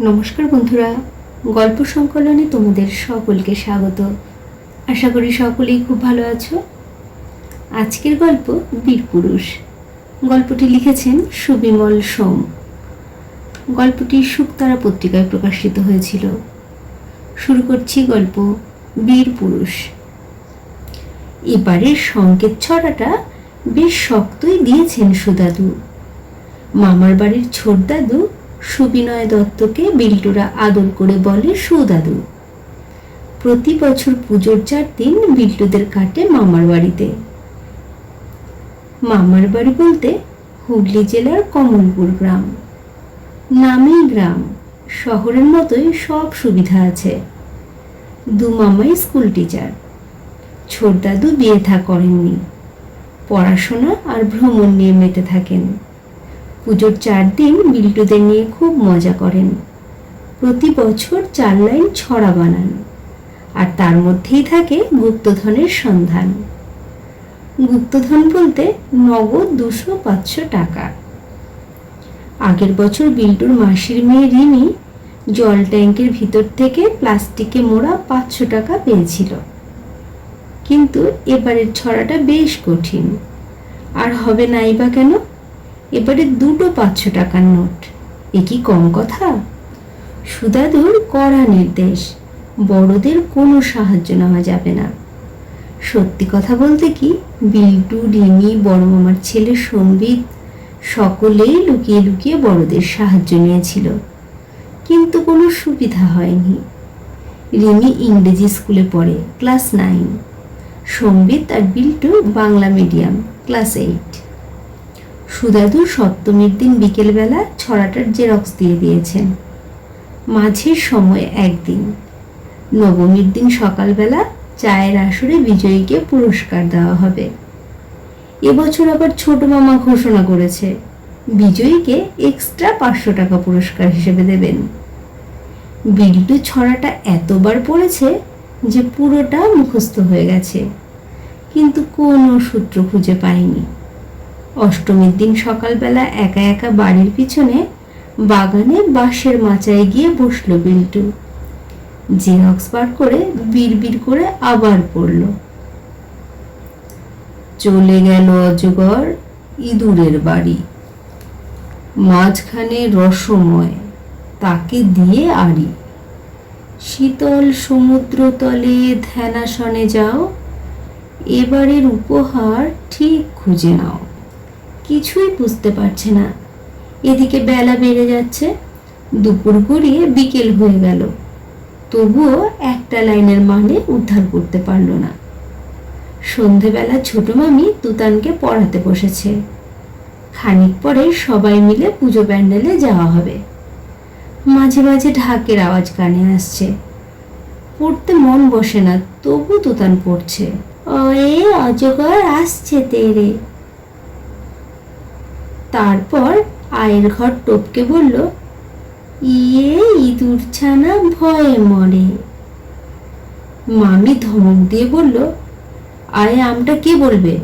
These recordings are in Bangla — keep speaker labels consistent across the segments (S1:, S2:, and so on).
S1: নমস্কার বন্ধুরা, গল্প সংকলনে তোমাদের সকলকে স্বাগত। আশা করি সকলেই খুব ভালো আছো। আজকের গল্প বীরপুরুষ। গল্পটি লিখেছেন সুবিমল সোম। গল্পটি শুকতারা পত্রিকায় প্রকাশিত হয়েছিল। শুরু করছি গল্প বীরপুরুষ। এবারের সংকেত ছড়াটা বেশ শক্তই দিয়েছেন সুদাদু। মামার বাড়ির ছোট দাদু সুবিনয় দত্তকে বিল্টুরা আদর করে বলে সুদাদু প্রতি বছর পুজোর চার দিন বিল্টুদের কাটে মামার বাড়িতে। মামার বাড়ি বলতে হুগলি জেলার কমলপুর গ্রাম। নামেই গ্রাম, শহরের মতোই সব সুবিধা আছে। দু মামাই স্কুল টিচার, ছোট দাদু বিয়ে থা করেননি। পড়াশোনা আর ভ্রমণ নিয়ে মেতে থাকেন। পুজোর চার দিন বিল্টুদের নিয়ে খুব মজা করেন। প্রতি বছর চার লাইন ছড়া বানান। আর তার মধ্যেই থাকে গুপ্তধনের সন্ধান। গুপ্তধন বলতে নগদ দুশো পাঁচশো টাকা। আগের বছর বিল্টুর মাসির মেয়ে রিমি জল ট্যাঙ্কের ভিতর থেকে প্লাস্টিকে মোড়া পাঁচশো টাকা পেয়েছিল। কিন্তু এবারের ছড়াটা বেশ কঠিন। আর হবে নাই বা কেন? এবারে দুটো পাঁচশো টাকার নোট। এ কি কম কথা? সুদাদুর কড়া নির্দেশ, বড়দের কোনো সাহায্য নেওয়া যাবে না। সত্যি কথা বলতে কি, বিল্টু, রিমি, বড় মামার ছেলে সম্বিত সকলেই লুকিয়ে লুকিয়ে বড়দের সাহায্য নিয়েছিল। কিন্তু কোনো সুবিধা হয়নি। রিমি ইংরেজি স্কুলে পড়ে, ক্লাস নাইন। সম্বিত আর Biltu Bangla medium, class eight. সুদাদু সপ্তমীর দিন বিকেলবেলা ছড়াটার জেরক্স দিয়ে দিয়েছেন। মাঝের সময় একদিন। নবমীর দিন সকালবেলা চায়ের আসরে বিজয়ীকে পুরস্কার দেওয়া হবে। এবছর আবার ছোট মামা ঘোষণা করেছে, বিজয়ীকে এক্সট্রা পাঁচশো টাকা পুরস্কার হিসেবে দেবেন। বিল্টু ছড়াটা এতবার পড়েছে যে পুরোটা মুখস্থ হয়ে গেছে, কিন্তু কোনো সূত্র খুঁজে পায়নি। অষ্টমীর দিন সকালবেলা একা একা বাড়ির পিছনে বাগানে বাঁশের মাচায় গিয়ে বসল বিল্টু। জেরক্স বার করে বিড়বিড় করে আবার পড়ল। চলে গেল অজগর ইঁদুরের বাড়ি। মাঝখানে রসময়, তাকে দিয়ে আড়ি। শীতল সমুদ্র তলে ধ্যানাসনে যাও, এবারের উপহার ঠিক খুঁজে নাও। কিছুই বুঝতে পারছে না। এদিকে বেলা বেড়ে যাচ্ছে, দুপুর গড়িয়ে বিকেল হয়ে গেল। তবুও একটা লাইনের মানে উদ্ধার করতে পারল না। সন্ধেবেলা ছোট মামি তুতানকে পড়াতে বসেছে। খানিক পরে সবাই মিলে পুজো প্যান্ডেলে যাওয়া হবে। মাঝে মাঝে ঢাকের আওয়াজ কানে আসছে। পড়তে মন বসে না, তবু তুতান পড়ছে। ওয়ে অজগর আসছে তেরে। তারপর আয়ের ঘর টপকে বলল ইয়ে ইঁদুর ছানা ভয়ে মরে। মামি ধমক দিয়ে বলল, আরে, আমটা কে বলবে?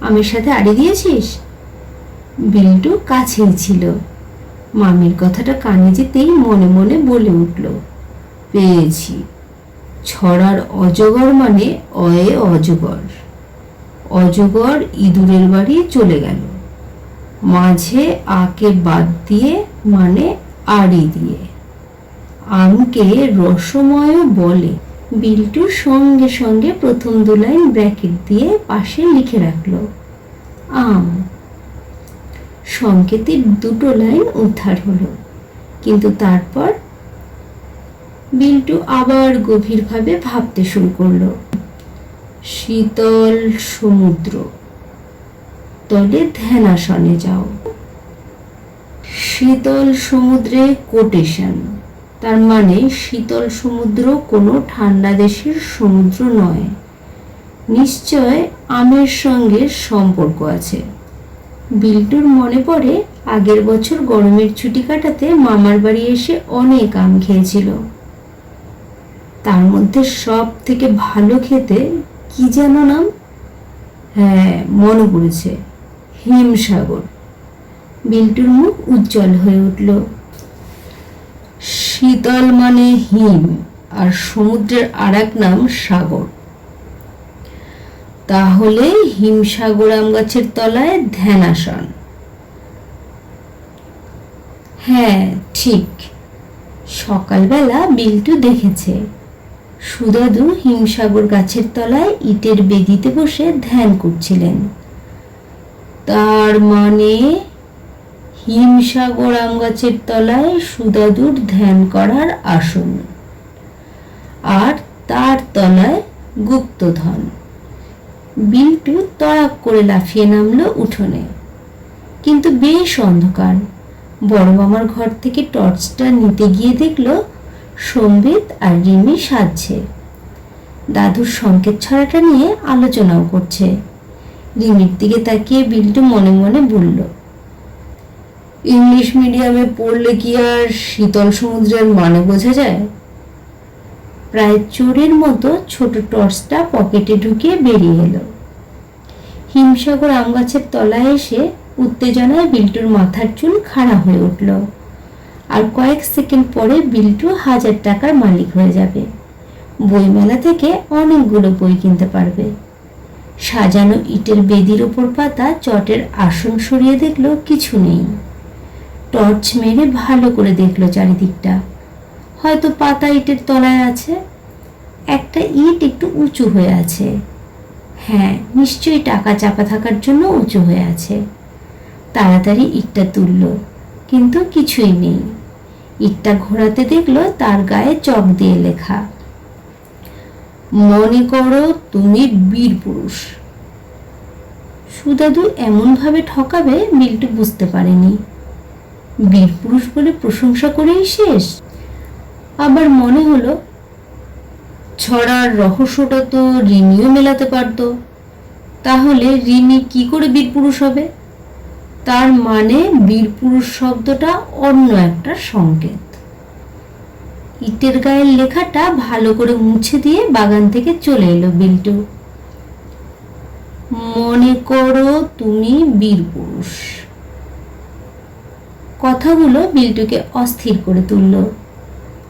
S1: আমের সাথে আড়ে দিয়েছিস? বিল্টু কাছেই ছিল। মামির কথাটা কানে যেতেই মনে মনে বলে উঠল, পেয়েছি। ছড়ার অজগর মানে অয়ে অজগর। অজগর ইঁদুরের বাড়ি চলে গেল। মাঝে আকে বাদ দিয়ে মানে আড়ি দিয়ে। আমকে রসময় বলে বিল্টু সঙ্গে সঙ্গে প্রথম দু লাইন ব্র্যাকেট দিয়ে পাশে লিখে রাখল, আম। সংকেতের দুটো লাইন উদ্ধার হলো, কিন্তু তারপর বিল্টু আবার গভীরভাবে ভাবতে শুরু করল, শীতল সমুদ্র। তলে ধ্যানাসনে যাও। শীতল সমুদ্রে কোটেশন। তার মানে শীতল সমুদ্র কোনো ঠান্ডা দেশের সমুদ্র নয়। নিশ্চয় আমের সঙ্গে সম্পর্ক আছে। বিল্টুর মনে পড়ে, আগের বছর গরমের ছুটি কাটাতে মামার বাড়ি এসে অনেক আম খেয়েছিল। তার মধ্যে সব থেকে ভালো খেতে কি যেন নাম? হ্যাঁ মনে পড়েছে। হিমসাগর। বিল্টুর মুখ উজ্জ্বল হয়ে উঠল। শীতল মানে হিম, আর সমুদ্রের আর এক নাম সাগর। তাহলে হিমসাগর আম গাছের তলায় ধ্যানাসন। হ্যাঁ ঠিক। সকালবেলা বিল্টু দেখেছে। সুদাদু হিমসাগর গাছের তলায় ইটের বেদিতে বসে ধ্যান করছিলেন। তার মানে হিমসাগর আম গাছের তলায় সুদাদুর ধ্যান করার আসন। আর তার তলায় গুপ্তধন। বিল্টু তড়াক করে লাফিয়ে নামলো উঠোনে। কিন্তু বেশ অন্ধকার। বড় মামার ঘর থেকে টর্চটা নিতে গিয়ে দেখল সম্বিত আর রিমি সাজছে। দাদুর সংকেত ছড়াটা নিয়ে আলোচনাও করছে। রিমির দিকে তাকিয়ে বিল্টু মনে মনে বলল, ইংলিশ মিডিয়ামে পড়লে কি আর শীতল সমুদ্রের মানে বোঝা যায়? প্রায় চোরের মতো ছোট টর্চটা পকেটে ঢুকিয়ে বেরিয়ে এলো। হিমসাগর আম গাছের তলায় এসে উত্তেজনায় বিল্টুর মাথার চুল খাড়া হয়ে উঠল। আর কয়েক সেকেন্ড পরে বিল্টু হাজার টাকার মালিক হয়ে যাবে। বইমেলা থেকে অনেকগুলো বই কিনতে পারবে। সাজানো ইটের বেদির ওপর পাতা চটের আসন সরিয়ে দেখল কিছু নেই। টর্চ মেরে ভালো করে দেখল চারিদিকটা। হয়তো পাতা ইটের তলায় আছে। একটা ইট একটু উঁচু হয়ে আছে। হ্যাঁ নিশ্চয়ই টাকা চাপা থাকার জন্য উঁচু হয়ে আছে। তাড়াতাড়ি ইটটা তুলল, কিন্তু কিছুই নেই। ইটটা ঘোরাতে দেখল তার গায়ে চক দিয়ে লেখা। মনে করো তুমি বীর পুরুষ। সুদাদু এমনভাবে ঠকাবে বিল্টু বুঝতে পারেনি। বীর পুরুষ বলে প্রশংসা করেই শেষ। আবার মনে হলো, ছড়ার রহস্যটা তো রিমিও মেলাতে পারত। তাহলে রিমি কি করে বীর পুরুষ হবে? তার মানে বীর পুরুষ শব্দটা অন্য একটা সংকেত। ইটের গায়ের লেখাটা ভালো করে মুছে দিয়ে বাগান থেকে চলে এলো বিল্টু। মনে করো তুমি বীর পুরুষ। কথাগুলো বিল্টুকে অস্থির করে তুলল।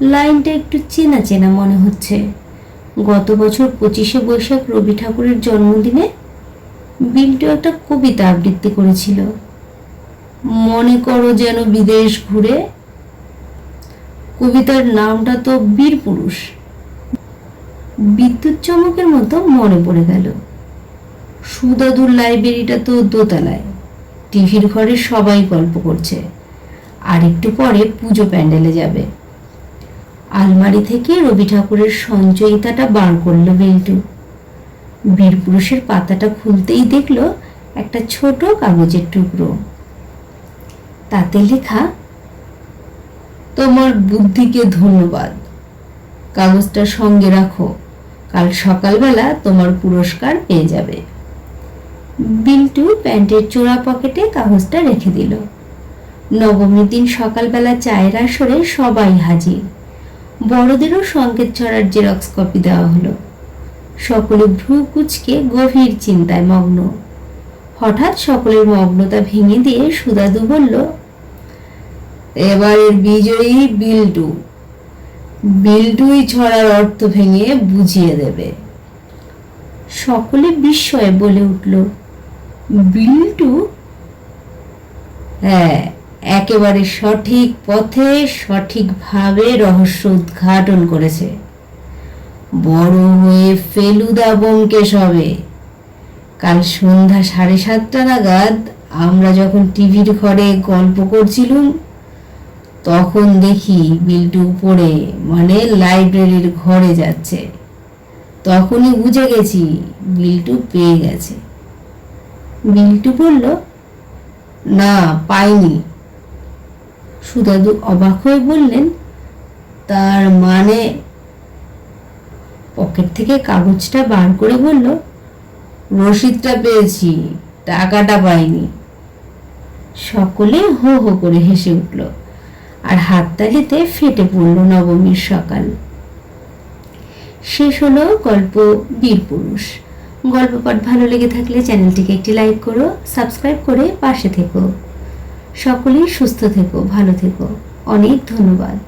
S1: লাইনটা একটু চেনা চেনা মনে হচ্ছে। গত বছর পঁচিশে বৈশাখ রবি ঠাকুরের জন্মদিনে বিল্টু একটা কবিতা আবৃত্তি করেছিল। মনে করো যেন বিদেশ ঘুরে কবিতার নামটা তো বীর পুরুষ। বিদ্যুৎ চমকের মতো মনে পড়ে গেল। সুদাদুর লাইব্রেরিটা তো দোতলায়। টিভির ঘরে সবাই গল্প করছে। আর একটু পরে পুজো প্যান্ডেলে যাবে। আলমারি থেকে রবি ঠাকুরের সঞ্চয়িতাটা বার করল বিল্টু। বীরপুরুষের পাতাটা খুলতেই দেখল একটা ছোট কাগজের টুকরো। তাতে লেখা তোমার বুদ্ধিকে ধন্যবাদ। কাগজটা সঙ্গে রাখো, কাল সকালবেলা তোমার পুরস্কার পেয়ে যাবে। বিল্টু প্যান্টের চোরা পকেটে কাগজটা রেখে দিল। নবমীর দিন সকালবেলা চায়ের আসরে সবাই হাজির। বড়দেরও সংকেত ছড়ার জেরক্স কপি দেওয়া হলো। সকলে ভ্রু কুচকে গভীর চিন্তায় মগ্ন। হঠাৎ সকলের মগ্নতা ভেঙে দিয়ে সুদাদু বলল এবারের বিজয়ী বিল্টু। বিল্টুই ছড়ার অর্থ ভেঙে বুঝিয়ে দেবে। সকলে বিস্ময়ে বলে উঠল বিল্টু? হ্যাঁ একেবারে সঠিক পথে সঠিকভাবে রহস্য উদ্ঘাটন করেছে। বড় হয়ে ফেলুদা বোমকেশ হবে। কাল সন্ধ্যা সাড়ে সাতটা নাগাদ আমরা যখন টিভির ঘরে গল্প করছিলুম তখন দেখি বিল্টু উপরে মানে লাইব্রেরির ঘরে যাচ্ছে। তখনই বুঝে গেছি বিল্টু পেয়ে গেছে। বিল্টু বলল, না, পাইনি। সুদাদু অবাক হয়ে বললেন, তার মানে? পকেট থেকে কাগজটা বার করে বলল, রসিদটা পেয়েছি, টাকাটা পাইনি। সকলে হো হো করে হেসে উঠল। আর হাততালিতে ফেটে পড়ল নবমীর সকাল। শেষ হলো গল্প বীরপুরুষ গল্প পাঠ ভালো লেগে থাকলে চ্যানেলটিকে একটি লাইক করো, সাবস্ক্রাইব করে পাশে থেকো। সকলেই সুস্থ থেকো, ভালো থেকো। অনেক ধন্যবাদ।